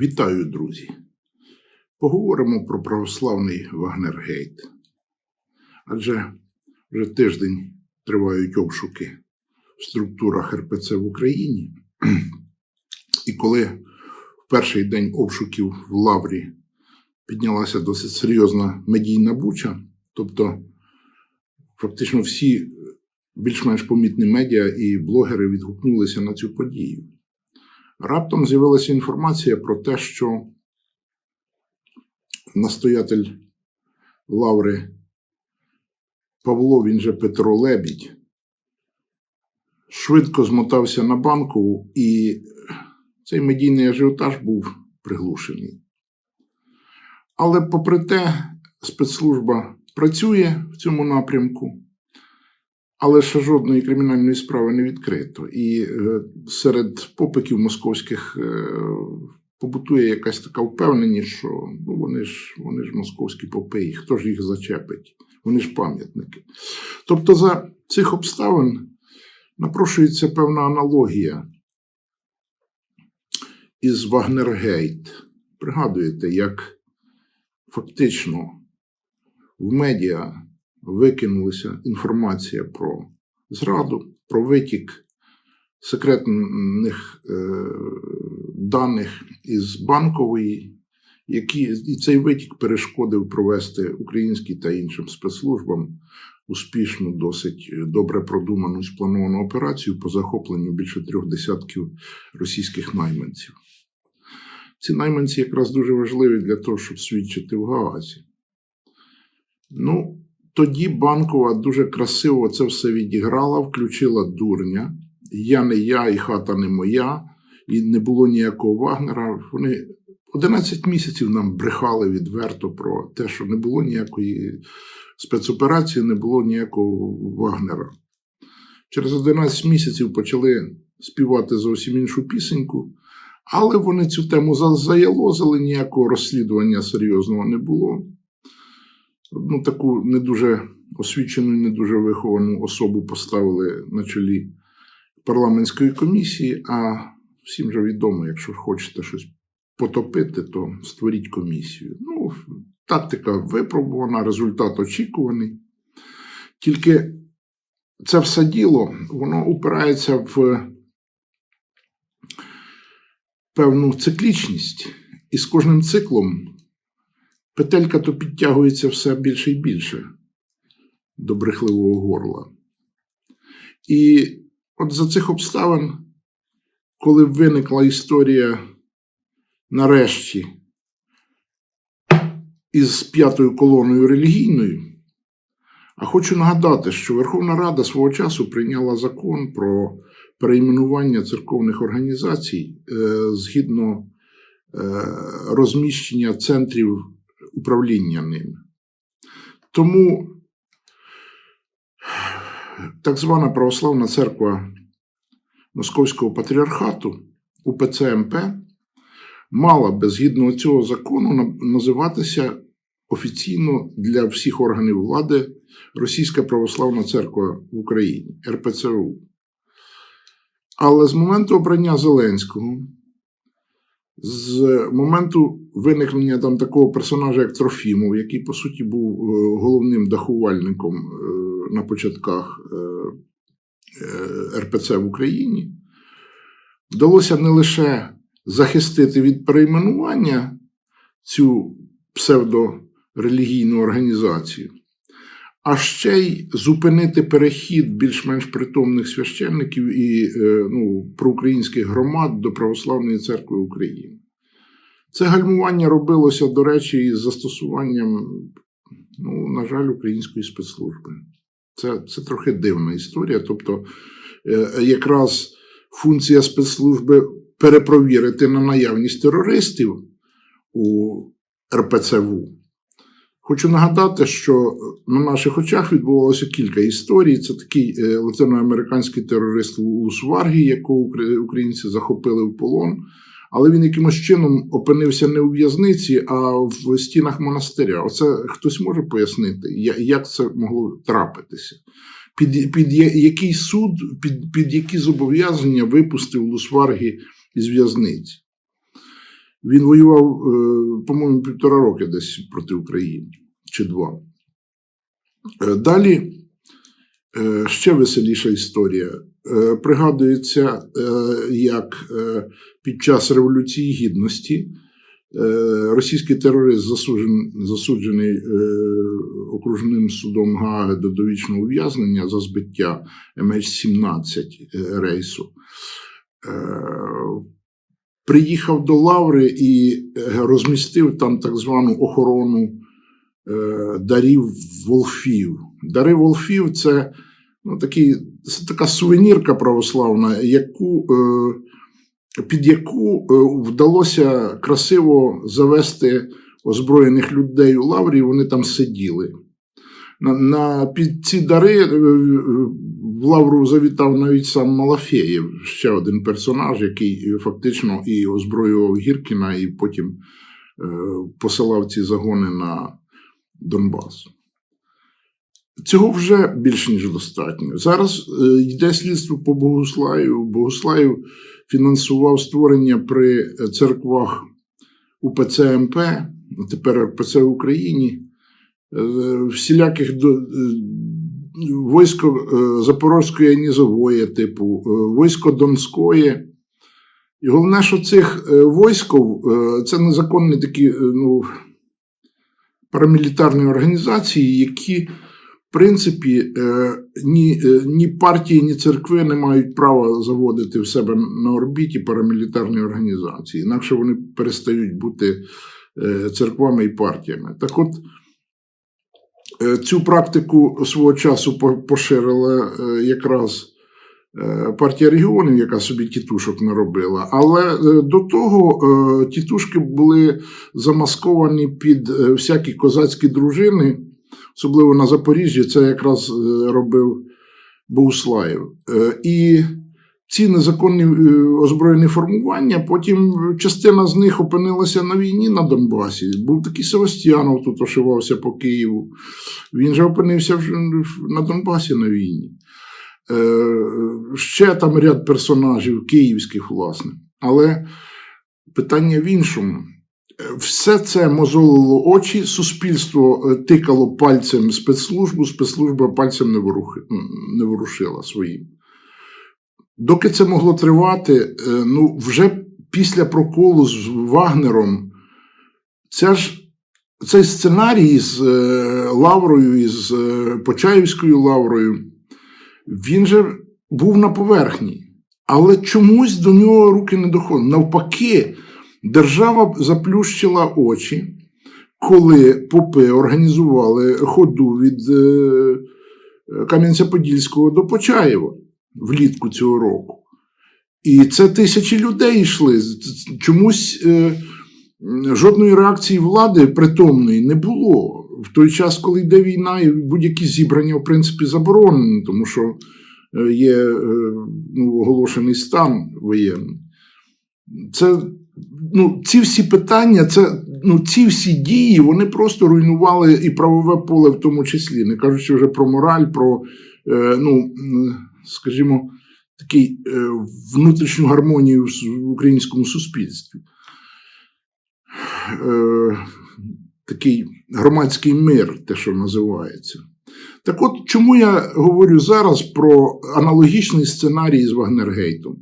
Вітаю, друзі! Поговоримо про православний Вагнергейт. Адже вже тиждень тривають обшуки в структурах РПЦ в Україні. І коли в перший день обшуків в Лаврі піднялася досить серйозна медійна буча, тобто фактично всі більш-менш помітні медіа і блогери відгукнулися на цю подію. Раптом з'явилася інформація про те, що настоятель Лаври Павло, він же Петро Лебідь, швидко змотався на банку, і цей медійний ажіотаж був приглушений. Але, попри те, спецслужба працює в цьому напрямку. Але ще жодної кримінальної справи не відкрито. І е, серед попиків московських е, побутує якась така впевненість, що ну, вони ж вони ж московські попи, хто ж їх зачепить? Вони ж пам'ятники. Тобто, за цих обставин напрошується певна аналогія із Вагнергейт. Пригадуєте, як фактично в медіа викинулася інформація про зраду, про витік секретних е, даних із банкової, які, і цей витік перешкодив провести українським та іншим спецслужбам успішну, досить добре продуману і сплановану операцію по захопленню більше трьох десятків російських найманців. Ці найманці якраз дуже важливі для того, щоб свідчити в Гаазі. Ну, тоді банкова дуже красиво це все відіграла, включила дурня. Я не я, і хата не моя, і не було ніякого Вагнера. Вони 11 місяців нам брехали відверто про те, що не було ніякої спецоперації, не було ніякого Вагнера. Через 11 місяців почали співати зовсім іншу пісеньку, але вони цю тему заялозили, ніякого розслідування серйозного не було ну, таку не дуже освічену і не дуже виховану особу поставили на чолі парламентської комісії. А всім же відомо, якщо хочете щось потопити, то створіть комісію. Ну, тактика випробувана, результат очікуваний. Тільки це все діло, воно упирається в певну циклічність, і з кожним циклом Петелька то підтягується все більше і більше до брехливого горла. І от за цих обставин, коли виникла історія нарешті із п'ятою колоною релігійною, а хочу нагадати, що Верховна Рада свого часу прийняла закон про перейменування церковних організацій е, згідно е, розміщення центрів управління ними. Тому так звана Православна церква Московського патріархату УПЦ МП мала би згідно цього закону називатися офіційно для всіх органів влади Російська Православна Церква в Україні РПЦУ. Але з моменту обрання Зеленського з моменту виникнення там такого персонажа, як Трофімов, який, по суті, був е, головним дахувальником е, на початках е, РПЦ в Україні, вдалося не лише захистити від перейменування цю псевдорелігійну організацію, а ще й зупинити перехід більш-менш притомних священників і ну, проукраїнських громад до Православної церкви України. Це гальмування робилося, до речі, із застосуванням, ну, на жаль, української спецслужби. Це це трохи дивна історія. Тобто, е, якраз функція спецслужби перепровірити на наявність терористів у РПЦВУ. Хочу нагадати, що на наших очах відбувалося кілька історій. Це такий е, латиноамериканський терорист Лус Варгі, якого українці захопили в полон але він якимось чином опинився не у в'язниці, а в стінах монастиря. Оце хтось може пояснити, як це могло трапитися? Під під який суд, під під які зобов'язання випустив Лусваргі із в'язниці? Він воював, е, по-моєму, півтора роки десь проти України чи два. Е, Далі е, ще веселіша історія. Пригадується, як під час Революції Гідності російський терорист засуджен, засуджений окружним судом Гааги до довічного ув'язнення за збиття MH17 е, рейсу. Приїхав до Лаври і е, розмістив там так звану охорону е, дарів волфів. Дари волфів це ну, такі, це така сувенірка православна, яку, е, під яку вдалося красиво завести озброєних людей у Лаврі, і вони там сиділи. На, під ці дари е, в Лавру завітав навіть сам Малафєєв, ще один персонаж, який фактично і озброював Гіркіна, і потім е, посилав ці загони на Донбас. Цього вже більш ніж достатньо. Зараз е, йде слідство по Богуслаю. Богуслаїв фінансував створення при церквах УПЦ МП, тепер РПЦ в Україні, е, всіляких до, е, військо е, Запорозької нізової типу, е, військо Донської. І головне, що цих е, військов е, це незаконні такі е, ну, парамілітарні організації, які, в принципі, е, ні, е, ні партії, ні церкви не мають права заводити в себе на орбіті парамілітарні організації, інакше вони перестають бути е, церквами і партіями. Так от, е, цю практику свого часу поширила е, якраз е, партія регіонів, яка собі тітушок наробила. Але е, до того е, тітушки були замасковані під е, всякі козацькі дружини, особливо на Запоріжжі, це якраз е, робив Богуслаєв. Е, І ці незаконні е, озброєні формування, потім частина з них опинилася на війні на Донбасі. Був такий Севастьянов, тут ошивався по Києву. Він же опинився на Донбасі на війні. Е, Ще там ряд персонажів київських, власне. Але питання в іншому. Е, Все це мозолило очі, суспільство тикало пальцем спецслужбу, спецслужба пальцем не ворушила своїм. Доки це могло тривати, е, ну, вже після проколу з Вагнером, ця ж, цей сценарій з е, Лаврою, із е, Почаївською Лаврою, він же був на поверхні. Але чомусь до нього руки не доходили. Навпаки, держава заплющила очі, коли попи організували ходу від Кам'янця-Подільського до Почаєва влітку цього року. І це тисячі людей йшли. Чомусь е, жодної реакції влади притомної не було. В той час, коли йде війна, і будь-які зібрання, в принципі, заборонені, тому що е, є е, ну, оголошений стан воєнний. Це, ну, ці всі питання, це, ну, ці всі дії, вони просто руйнували і правове поле в тому числі, не кажучи вже про мораль, про, е, ну, скажімо, такий е, внутрішню гармонію в українському суспільстві. Е, такий громадський мир, те, що називається. Так от, чому я говорю зараз про аналогічний сценарій з Вагнергейтом?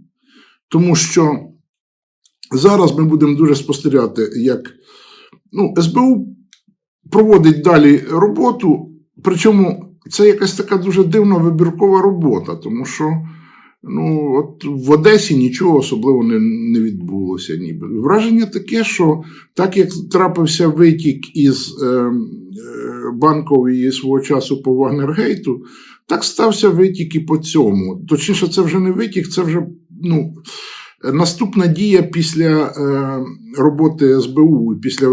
Тому що зараз ми будемо дуже спостерігати, як ну, СБУ проводить далі роботу, причому це якась така дуже дивна вибіркова робота, тому що ну, от в Одесі нічого особливо не, не відбулося. Ніби. Враження таке, що так як трапився витік із е, е, банкової свого часу по Вагнергейту, так стався витік і по цьому. Точніше, це вже не витік, це вже ну, наступна дія після е, роботи СБУ, після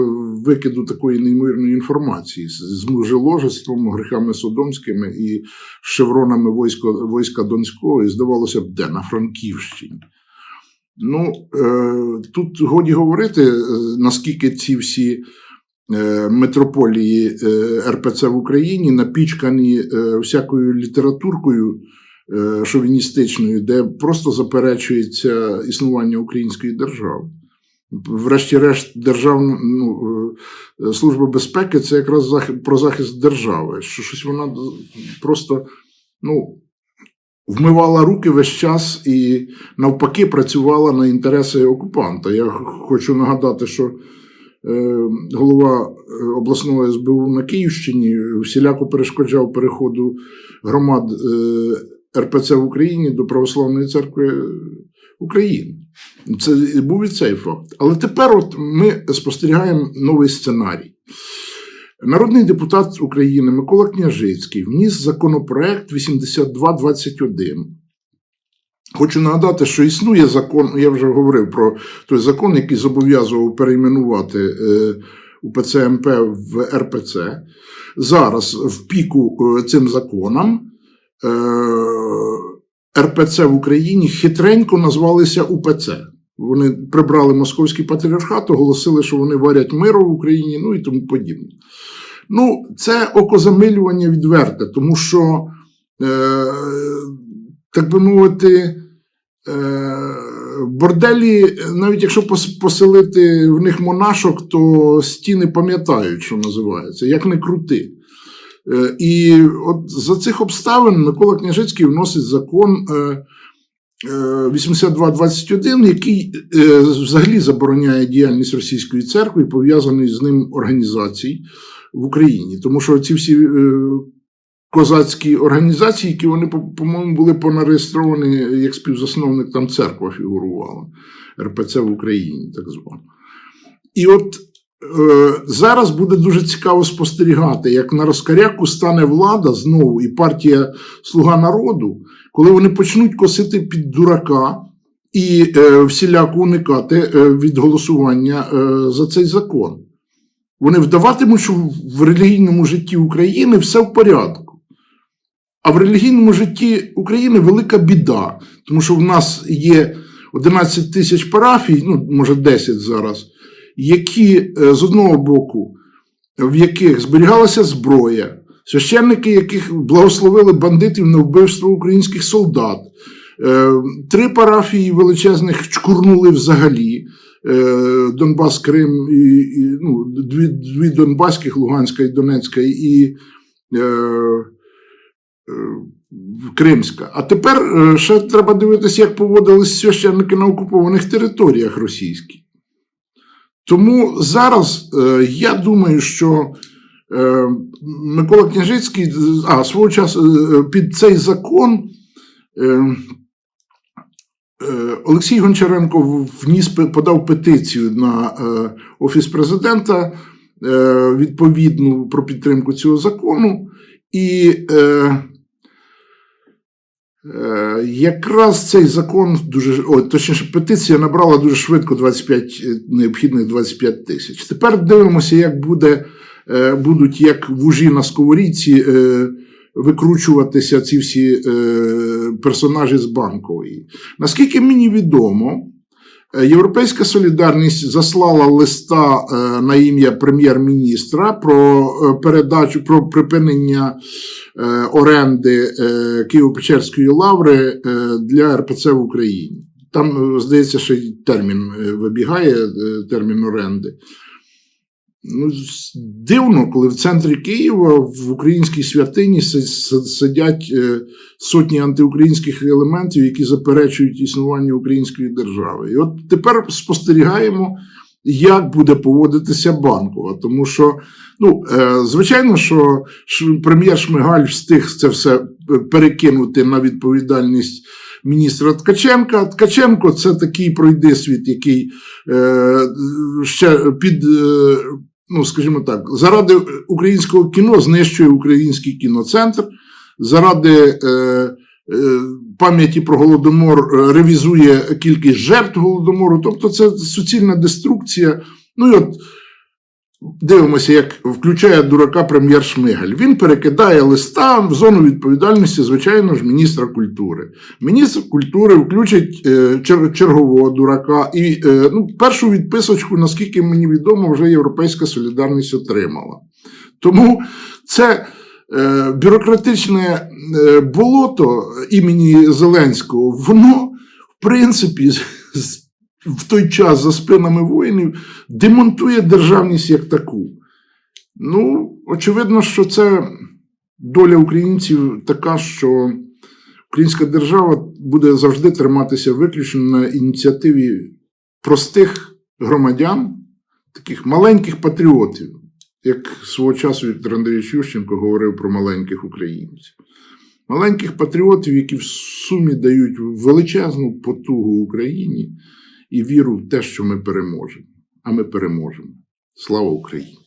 викиду такої неймовірної інформації з, мужеложеством, грехами содомськими і шевронами війська, війська Донського, і здавалося б, де на Франківщині. Ну, е, тут годі говорити, е, наскільки ці всі е, митрополії е, РПЦ в Україні напічкані всякою літературкою шовіністичною, де просто заперечується існування української держави. Врешті-решт, Державна ну, е, Служба безпеки це якраз про захист держави. Що щось вона просто ну, вмивала руки весь час і навпаки працювала на інтереси окупанта. Я хочу нагадати, що е, голова е, обласного СБУ на Київщині всіляко перешкоджав переходу громад РПЦ в Україні до Православної церкви України. Це був і цей факт. Але тепер от ми спостерігаємо новий сценарій. Народний депутат України Микола Княжицький вніс законопроект 8221. Хочу нагадати, що існує закон, я вже говорив про той закон, який зобов'язував перейменувати е, УПЦ МП в РПЦ. Зараз в піку е, цим законам е, РПЦ в Україні хитренько назвалися УПЦ. Вони прибрали московський патріархат, оголосили, що вони варять миру в Україні, ну і тому подібне. Ну, це окозамилювання відверте, тому що, е, так би мовити, е, борделі, навіть якщо поселити в них монашок, то стіни пам'ятають, що називається, як не крути. Е, І от за цих обставин Микола Княжицький вносить закон е, е, 8221, який е, взагалі забороняє діяльність російської церкви і пов'язаний з ним організацій в Україні. Тому що ці всі е, козацькі організації, які вони, по- по-моєму, були понареєстровані як співзасновник, там церква фігурувала, РПЦ в Україні, так звано. І от е, зараз буде дуже цікаво спостерігати, як на розкаряку стане влада знову і партія Слуга народу, коли вони почнуть косити під дурака і е, всіляко уникати е, від голосування е, за цей закон. Вони вдаватимуть, що в релігійному житті України все в порядку. А в релігійному житті України велика біда, тому що в нас є 11 тисяч парафій, ну, може 10 зараз, які е, з одного боку, в яких зберігалася зброя, священники, яких благословили бандитів на вбивство українських солдат, е, три парафії величезних чкурнули взагалі. е, Донбас, Крим, і, і ну, дві, дві Донбаських, Луганська і Донецька, і е, е, Кримська. А тепер ще треба дивитися, як поводились священники на окупованих територіях російських. Тому зараз е, я думаю, що е, Микола Княжицький, а свого часу е, під цей закон Олексій Гончаренко вніс подав петицію на Офіс президента відповідну про підтримку цього закону. І Якраз цей закон дуже о, точніше, петиція набрала дуже швидко 25, е, необхідних 25 тисяч. Тепер дивимося, як буде, е, будуть як вужі на сковорідці е, викручуватися ці всі е, персонажі з банкової. Наскільки мені відомо, е, Європейська солідарність заслала листа е, на ім'я прем'єр-міністра про е, передачу про припинення е, оренди е, Києво-Печерської лаври е, для РПЦ в Україні. Там, е, здається, що термін е, вибігає, е, термін оренди. Ну, дивно, коли в центрі Києва в українській святині си- си- сидять е, сотні антиукраїнських елементів, які заперечують існування української держави. І от тепер спостерігаємо, як буде поводитися банкова. Тому що, ну, е, звичайно, що прем'єр Шмигаль встиг це все перекинути на відповідальність міністра Ткаченка. Ткаченко це такий пройдисвіт, який е, ще під. Е, Ну, скажімо так, заради українського кіно знищує український кіноцентр, заради е, е, пам'яті про голодомор е, ревізує кількість жертв голодомору. Тобто це суцільна деструкція. Ну і от дивимося, як включає дурака прем'єр Шмигаль. Він перекидає листа в зону відповідальності, звичайно ж, міністра культури. Міністр культури включить е, чергового дурака. І е, ну, першу відписочку, наскільки мені відомо, вже Європейська солідарність отримала. Тому це е, бюрократичне болото імені Зеленського, воно, в принципі, в той час за спинами воїнів демонтує державність як таку. Ну, очевидно, що це доля українців така, що українська держава буде завжди триматися виключно на ініціативі простих громадян, таких маленьких патріотів, як свого часу Віктор Андрійович Ющенко говорив про маленьких українців. Маленьких патріотів, які в сумі дають величезну потугу Україні і віру в те, що ми переможемо. А ми переможемо. Слава Україні!